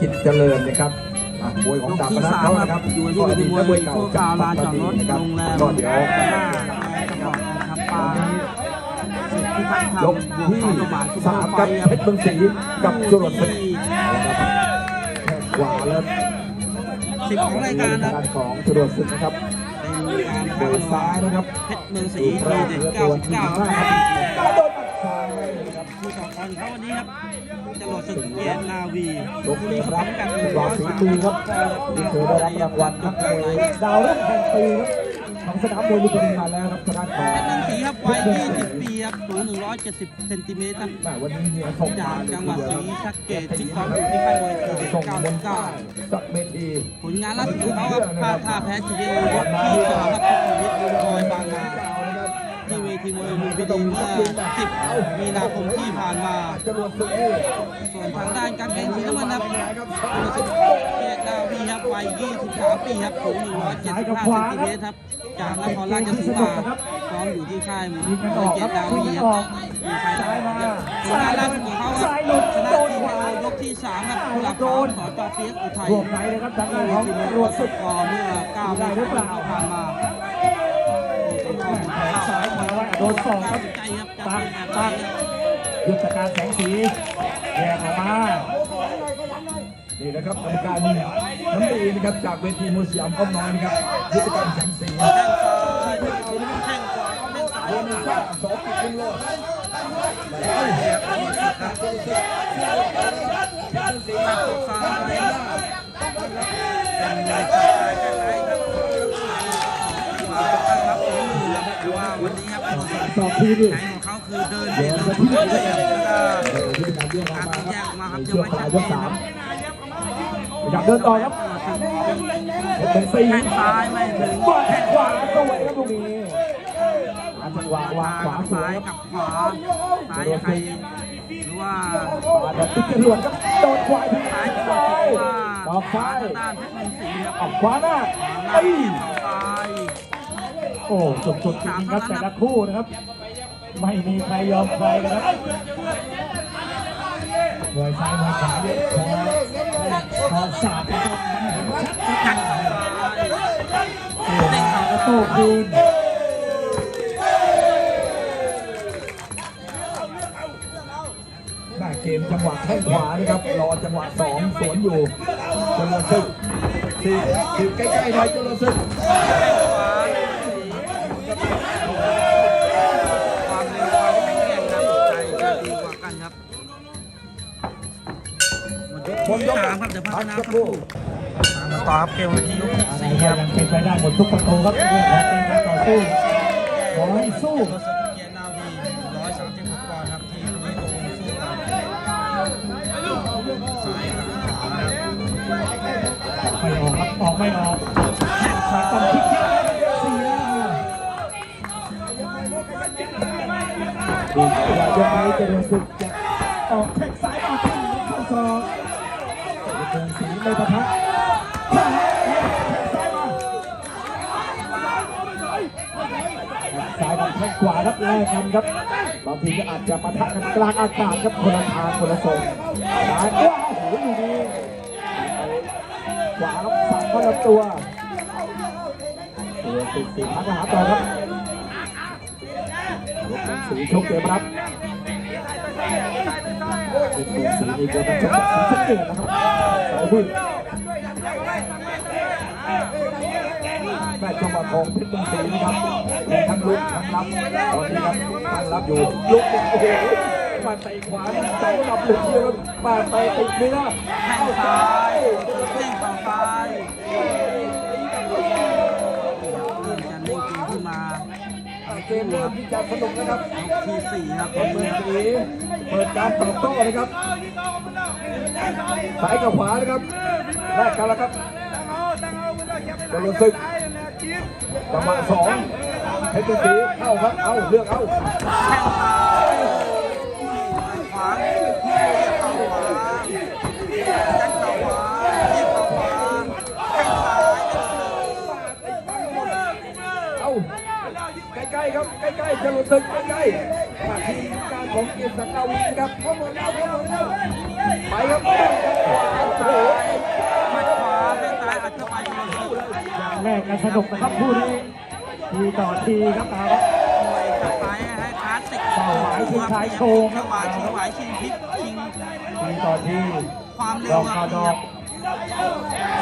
กิจเจริญนะครับอะมวยของดาบพนัสเขานะครับอยู่ที่เวทีมวยก็อดีตนักมวยเก่าโคกาวลานจอดรถนะครับโรงแรมก็เดี๋ยวหน้าจังหวัดนะครับปาสิทธิพัฒน์ธรรมยกบวกที่เข้าระบาดสามครับเพชรเมืองศรีกับจรวดศึกนะครับแข้งขวาแล้วสิบของรายการนะทางของจรวดศึกนะครับเป็นการโดยซ้ายนะครับเพชรเมืองศรีแรทีกเด็ดเรือตัวที่99ห้าครับกร ครับผู้ต่อกรเขาวันนี้ครับจรวดศึกเกียรตินาวียกนี้ครับหล่อสีมือครับที่เคยได้รับรางวัลนักมวยดาวรุ่งแห่งปีครับของสนามมวยลุมพินีมาแล้วครับทางด้านของเพชรเมืองศรีครับวัย20ปีครับสูง170เซนติเมตรครับแม่วันนี้เนี่ยส่งจามากจังหวัดศรีสะเกษที่ซ้อมอยู่ที่ค่ายมวยทีเด็ดส่งบนใต้99กับเมทีผลงานล่าสุดของเขาครับพลาดท่าแพ้ทีเดียวยกที่สองครับเพชรชีวิตลอยบางนา ที่เวทีมวยลุมพินีเมื่อ10มีนาคมที่ผ่านมาจรวดศึกนี่ส่วนทางด้านการแข่งขันน้ำมันครับรู้สึกเกียรติดาวีครับวัย 23 ปีครับสูง 175เซนติเมตรครับ จากนครราชสีมาซ้อมอยู่ที่ค่ายมวยเกียรติดาวีครับมีใครได้บ้างครับผลงานล่าสุดของเขาครับชนะทีมยกที่ 3 ครับกุหลาบขาวสจเปียกอุทัยรวมไหนเลยครับทางที่ด้านเวของทีมวยรวดศึกกเมื่อ9เมษายนที่ผ่านมา โดนสองครับใจครับตั้งตั้ตั้งยุทธการแสงสีแยกออกมานี่นะครับกรรมการน้ำดีนะครับจากเวทีมวยสยามอ้อมน้อยนะครับยุทธการแสงสีแข้งซ้ายแข้งขวาแข้งซ้ายโดนซ้าสองติดขึ้นโลดตัดซ้ายเป็นมวยสไตล์กันไสอบทีดิแข่งของเขาคือเดินเบียดเลยเรื่อยๆแล้วก็ยุทธการเรื่องอกาอกรมาแยครับกออกมาครับในยังช่วงไม่ปลาชัยดยเจกนสามครับอยากเดินต่อครับเป็นสี่แข้งซ้ายไม่ถึงบอลแข้งขวาตัวไว้ครับลูกนี้หาจังหวะวางขวาสวซ้ายยครับกับขวาซ้ายใครหรือว่าปาดแบบติดจรวดครับโดนขวาทีซ้ายซ้าขวายว่าต่อซ้ายทางด้านเพชรเมืองศรีครับออกขวาหน้าหน้าเอ้ยซ้าย โอ้สุดๆจริงๆครับแต่ละคู่นะครับ ไม่มีใครยอมใครนะครับมวยซ้ายมวยขวาเนี่ยพอพอสาดกันมันเห็นชัดครับซ้ายเด้งเข่าแล้วซ้าโต้ยคืนหน้าเกมจังหวะแข้งขวานะครับ รอจังหวะสองสวนอยู่จรวดศึกทีทีใกล้ๆหน่อยจรวดศึก หมดยกที่สามครับเดี๋ยวพัฒนาสักครู่ตามมาต่อครับเกมวันที่ยกที่อะไรสี่ครับยังเป็นไปได้หมดทุกประตูครับเรื่องของเป็นการต่อสู้ขอให้สู้เกียร์นาวี136ปอนครับที่วันนี้ลงสู้กันไม่ออกครับออกไม่ออกแข้งซ้ายต้องคิดเยอะสี่แล้วดูว่ายังไงจรวดศึกจะออก ดินสีไม่ปะทะแข้งซ้ายมาซ้ายกับแข้งขวาครับแลกกันครับบางทีก็อาจจะปะทะกันกลางอากาศครับคนละทางคนละทรงซ้ายว้าวโอ้โหอยู่ดีขวาครับสั่งเข้าลำตัวตัวติดสีพักมาหาต่อครับสีชกเกมรับ เป็นสีสีนี่ก็เป็นชกแบบสีชกเกมนะครับสายวิ่งแม่จังหวะของเพชรบุญศรีนะครับมีทั้งลุกทั้งรับ ตอนนี้ครับตั้งรับอยู่ ลุกโอ้โหมาเตะขวาใส่หลับหลุดเดียวครับมาเตะติดเนื้อแข้งซ้ายเด้งเข่าซ้ มเริ่มที่จะสนุกนะครับที่สี่ครับเพชรบุญศรีเปิดการตอบโต้นะครับสายกับขวานะครับแลกกันแล้วครับจะลงศึกจังหวะสองเพชรศรีเข้าครับ เอาเลือกเอาแข้งซ้ายขวา ตึกไปใกล้ทีมการของเกียรติศักดิ์นะครับเข้ามาแล้วเข้ามาแล้วไปครับโอ้โหไม่ขวาไม่ตายอาจจะไปอย่างแรกกันสนุกนะครับผู้นี้ทีต่อทีครับตาครับเป้าหมายคือชายโครงครับชิงหมายชิงพลิกชิงทีต่อทีความเร็วครับดอก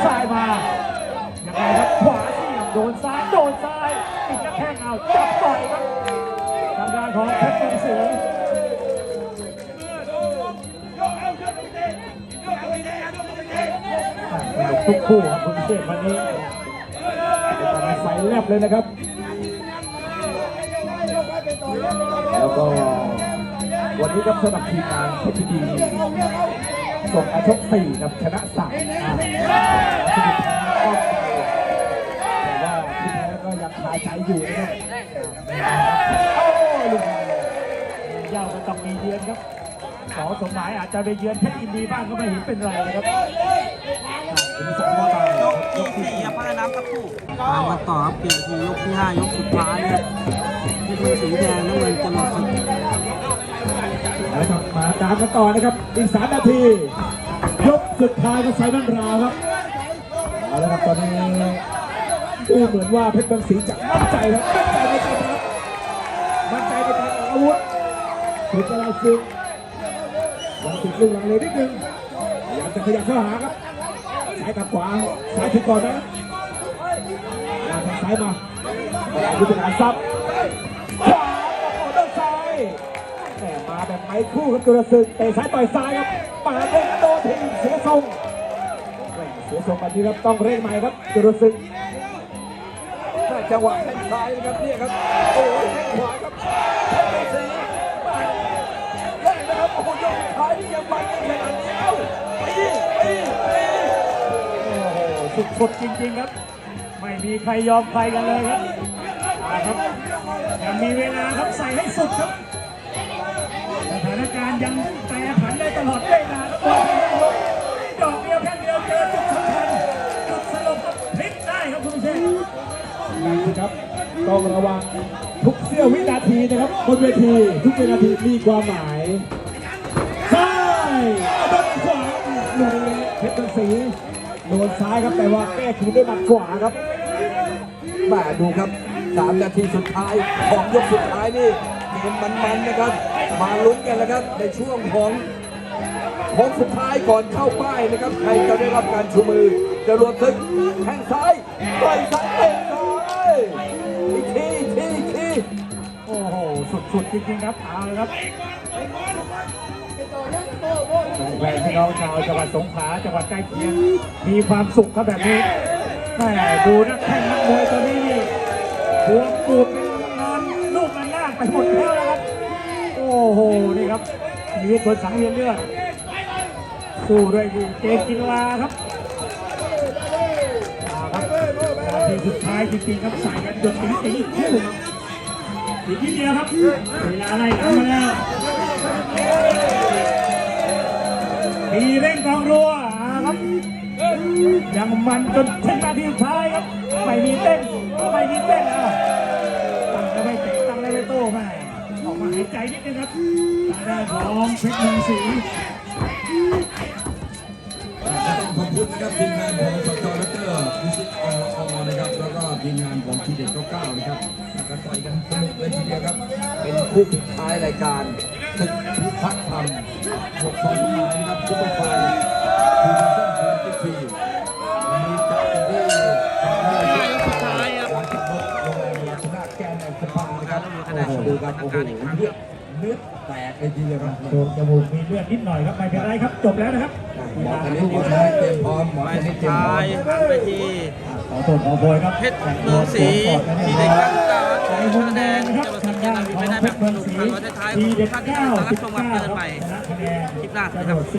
ซ้ายมายังไงครับขวาเสียบโดนซ้ายโดนซ้ายติดกระแทกเอาจับต่อยครับ ของเพชรบุญศรีสนุกทุกคู่ครับคุณเชษวันนี้เป็นไฟแลบเลยนะครับ แล้วก็วันนี้ครับสำหรับทีมงานเพชรดีส่งอาชกสี่กับชนะสามแต่ว่าที่แพ้ก็ยังคาใจอยู่นะครับ ลูกนี้เย้าก็ต้องมีเยือนครับขอสมหมายอาจจะไปเยือนเพชรอินดีบ้างก็ไม่เห็นเป็นไรนะครับถึงสามว่ายกที่สี่ครับพัฒน้ำสักครู่ตามมาต่อครับเปลี่ยนทียกที่ห้ายกสุดท้ายครับที่เป็นสีแดงน้ำเงินจรวดศึกแล้วครับมาตามกันต่อนะครับอีกสามนาที ยกสุดท้ายก็ไซมันราวครับเอาละครับตอนนี้ดูเหมือนว่าเพชรบางสีจะมั่นใจครับมั่นใจ ถึงเวลาซึงยังติดลูกหลังเลยนิดนึงพยายามจะขยับเข้าหาครับซ้ายกับขวาซ้ายถึงก่อนนะลากทางซ้ายมายุทธกาซับขวาโอ้ด้านซ้ายแต่มาแบบไม้คู่กับจุลศึกเตะซ้ายต่อยซ้ายครับปาดเด้งโดนทีเสียทรงเสียทรงแบบนี้ครับต้องเร่งใหม่ครับจุลศึกได้จังหวะแข้งซ้ายนะครับเนี่ยครับโอ้ยแข้งขวาครับแข้งไปสีเล่นนะครับ โอ้โหยท้ายนี่ยังมันขนาดนี้เอ้าไปดิไปดิไปดิโอ้โหสุดๆจริงๆครับ ไม่มีใครยอมใครกันเลยครับเอาครับยังมีเวลาครับใส่ให้สุดครับสถานการณ์ยังแปรผันได้ตลอดเวลาครับดอกเดียวแค่เดียวเจอจุดสำคัญจุดสลบก็พลิกได้ครับคุณผู้ชมนี่ครับต้องระวังทุกเสี้ยววินาทีนะครับบนเวทีทุกวินาทีมีความหมาย ซ้ายเอาด้านขวาลูกนี้เพชรศรีโดนซ้ายครับแต่ว่าแก้คืนด้วยหมัดขวาครับมาดูครับสามนาทีสุดท้ายของยกสุดท้ายนี่เกมมันๆนะครับ มาลุ้นกันแล้วครับในช่วงของของสุดท้ายก่อนเข้าป้ายนะครับ ใครจะได้รับการชูมือจะรวมถึงแข้งซ้ายต่อยซ้ายเตะซ้ายอีกทีอีกทีอีกทีโอ้โหสุดๆจริงๆครับเอาเลยครับ แฟนพี่น้องชาวจังหวัดสงขลาจังหวัดใกล้เคียงมีความสุขครับแบบนี้แม่ดูนักแข่งนักมวยตัวนี้นี่บวมปูดเป็นนอนลูกมันนาไปหมดแล้วนะครับ โอ้โหนี่ครับชีวิตคนสังเวียนเลือดสู้ด้วยเกมกีฬาครับเอาครับนาทีสุดท้ายจริงๆครับใส่กันจนตีตีคู่ครับอีกนิดเดียวครับเวลาไล่หลังมาแล้ว ทีเร่งกองรัวครับยังมันจนถึงนาทีสุดท้ายครับ ไม่มีเต้นไม่มีเต้นอะตั้งแล้ไม่เตะตั้งแล้ไม่โต้แม่ออกมาหายใจนิดนึงครับทางด้านของเพชรเมืองศรีต้องขอบคุณนะครับทีมงานของสจดรวิสิตออนะครับแล้วก็ทีมงานของทีเด็ด99นะครับแล้วก็ต่อยกันสนุกเลยทีเดียวครับ เป็นคู่สุดท้ายรายการ ศึกพิพัฒน์ธรรมบทสองหมายนะครับซุปเปอร์ไฟล์ทีมเส้นเฟิร์นทีวันนี้จัดกันที่ทางด้านร้านขับรถโรงแรมราชนาแกนแอนด์สปานะครับโอ้โหดูครับโอ้โหเลือดเลือดแตกเลยทีเดียวครับโดนจมูกมีเลือดนิดหน่อยครับไม่เป็นไรครับจบแล้วนะครับหมอธนิตหมอธนิตเตรียมพร้อมหมอไปธนิสุตดเตรียมพร้อท้ายมหันไปที่ขอโทษขอโพยครับเพชรเมืองศรีทีเด็ดกันตา ใจชมุมแดงนะครับจะมาทาสังงเกด้านของไม่ได้เพแบบชรสเมืองนุกศรีทางเราท้ายๆทีเด็ดท่านเก้ารับสิบชมวันเก้าเจอกันใหม่ชนะคลิปหน้าสวัสดีครับ